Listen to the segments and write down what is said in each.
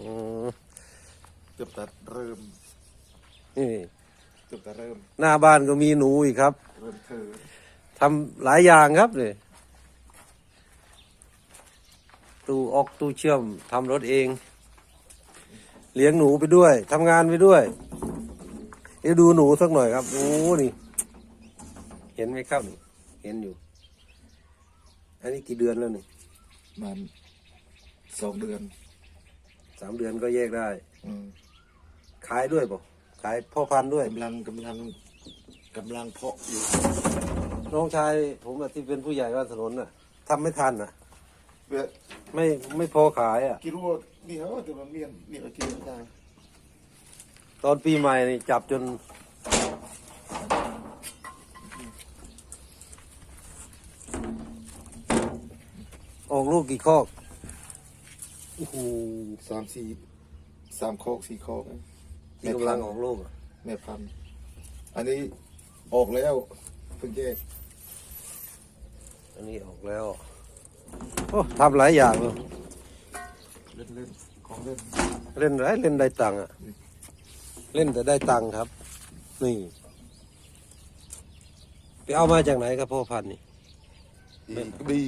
อืมเกือบแต่เริ่มนี่เกือบแต่เริ่มหน้าบ้านก็มีหนูอีกครับเริ่มเธอทำหลายอย่างครับเลยตู้ออกตู้เชื่อมทำรถเอง เลี้ยงหนูไปด้วยทำงานไปด้วยเดี๋ยวดูหนูสักหน่อยครับโอ้นี่ เห็นไหมครับนี่เห็นอยู่ อันนี้กี่เดือนแล้วนี่มันสองเดือน สามเดือนก็แยกได้อืมขายด้วยป่ะขายพ่อพันธุ์ด้วย กำลังกำลังกำลังเพาะอยู่น้องชายผมอะที่เป็นผู้ใหญ่บ้านถนนน่ะทำไม่ทันน่ะเพื่อไม่ไม่พอขายอะคิดว่านี่เหรอแต่มันเมียนนี่เอากินได้ตอนปีใหม่นี่จับจน ออกลูกกี่คอก โอ้โหสามสี่สามโคกสี่โคกนะที่กำลังออกลูกอะแม่พันธุ์อันนี้ออกแล้วเพิ่งแยกอันนี้ออกแล้วโอ้ทำหลายอย่างเลยเล่นเล่นของเล่นเล่นไรเล่นได้ตังค์อะ เล่นแต่ได้ตังค์ครับ นี่ไปเอามาจากไหนครับพ่อพันธุ์นี่อีกกระบี่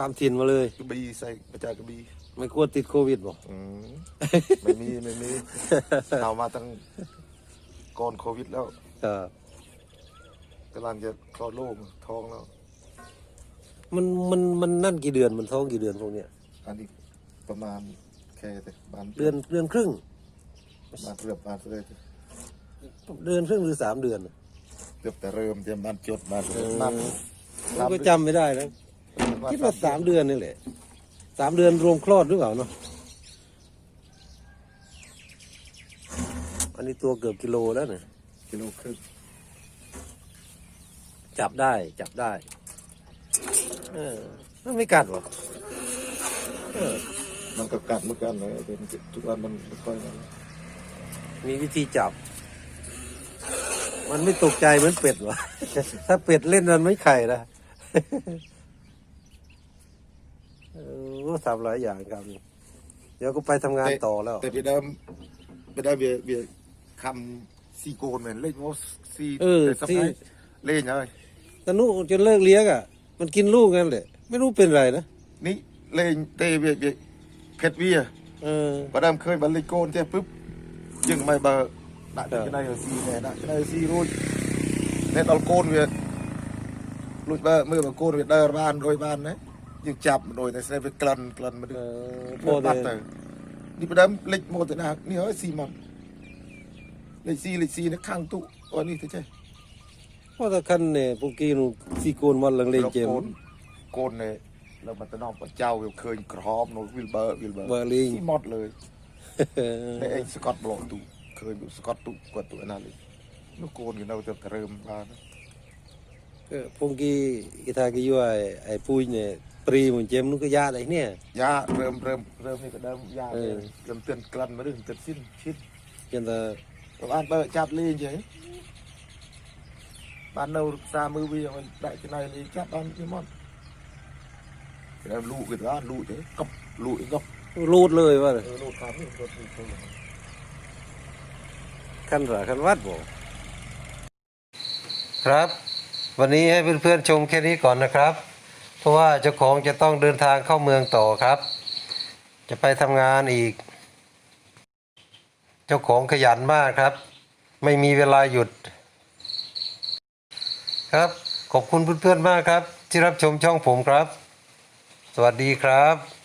ข้ามถิ่นมาเลยกระบี่ใส่ประจากกระบี่ไม่กลัวติดโควิดบ่อืมไม่มีไม่มีเอามาตั้งก่อนโควิดแล้วเออกำลังจะคลอดลูกท้องแล้ว มันมันมันนั่นกี่เดือนมันท้องกี่เดือนพวกเนี้ยอันนี้ประมาณแค่แต่บานเดือนเดือนครึ่งบานเกือบบานเลยเดือนครึ่งหรือสามเดือนเกือบแต่เริ่มเตรียมบานจดบานเออนับผมก็จำไม่ได้แล้ว คิดว่าสามเดือนนี่แหละสามเดือนรวมคลอดหรือเปล่าเนาะอันนี้ตัวเกือบกิโลแล้วเนี่ยกิโลครึ่งจับได้จับได้ เออมันไม่กัดหรอเออมันก็กัดเหมือนกันเลยแต่มันทุกวันมันไม่ค่อยมันมีวิธีจับ มันไม่ตกใจเหมือนเป็ดหรอถ้าเป็ดเล่นมันไม่ไข่นะเออ ทำหลายอย่างครับ เดี๋ยวก็ไปทำงานต่อแล้ว แต่ไปได้ไปได้เบียเบียคำซีโกนเหมือนเล่นว่าซีเออซีเล่นยังไงตนุจนเลิกเลี้ยงอะ มันกินลูกงั้นแหละ ไม่รู้เป็นไรนะ นี่เล่นเตะเบียเเพชรเบียเออประดามเคยบอนลยโกนเจ้ปุ๊บยังไม่บาดักจะได้ซีแน่ดักจะได้ซีรู้เน็ตเอาโกนเบียรู้ว่าเมื่อบอาโกนเบียเดินบ้านโดยบ้านนะ យើងចាប់មិនដូចតែស្រីវាក្លិនក្លិនមក เอ ដូច อ พอบัดទៅនេះផ្ដើមលេចមកទៅណានេះហើយស៊ីមកលេចស៊ីលេចស៊ីនៅខាងទូអូនេះទៅចេះ เพราะถ้าคันเนี่ยพวกกีนูซีโกนวันลังเลงเจม កូនកូននេះលើមកទៅនំបចៅវាឃើញក្រហមនោះវិលបើវិលបើ បើលេង ស៊ីមកលើតែឯងស្កត់ប្លុកទូឃើញវាស្កត់ទូគាត់ទូណាលេនោះកូនគេនៅទៅក្រើមបាន ก็พงกีกีทากีว่าไอ้ไอ้ปุ้ยเนี่ย ปรีเหมือนเจมส์นุกยาอะไรเนี่ย ยาเริ่มเริ่มเริ่มนี่ก็เริ่มยาเริ่มเตือนกลั่นมาเรื่องเตือนสิ้นชิดเจนต่เราานเปิดจับลีนเฉยบ้านเราตามมือวิ่งมันได้ขนาดนี้จับบ้านนี่มอนเริ่ลูกกันแล้วลูกเฉยกับลูกอีกกบรูดเลยว่าเออลูกครับนี่ลูกลูลูกขั้นระขั้นวัดบ่ครับ วันนี้ให้เพื่อนๆชมแค่นี้ก่อนนะครับ เพราะว่าเจ้าของจะต้องเดินทางเข้าเมืองต่อครับ จะไปทำงานอีก เจ้าของขยันมากครับ ไม่มีเวลาหยุด ครับขอบคุณเพื่อนๆมากครับ ที่รับชมช่องผมครับ สวัสดีครับ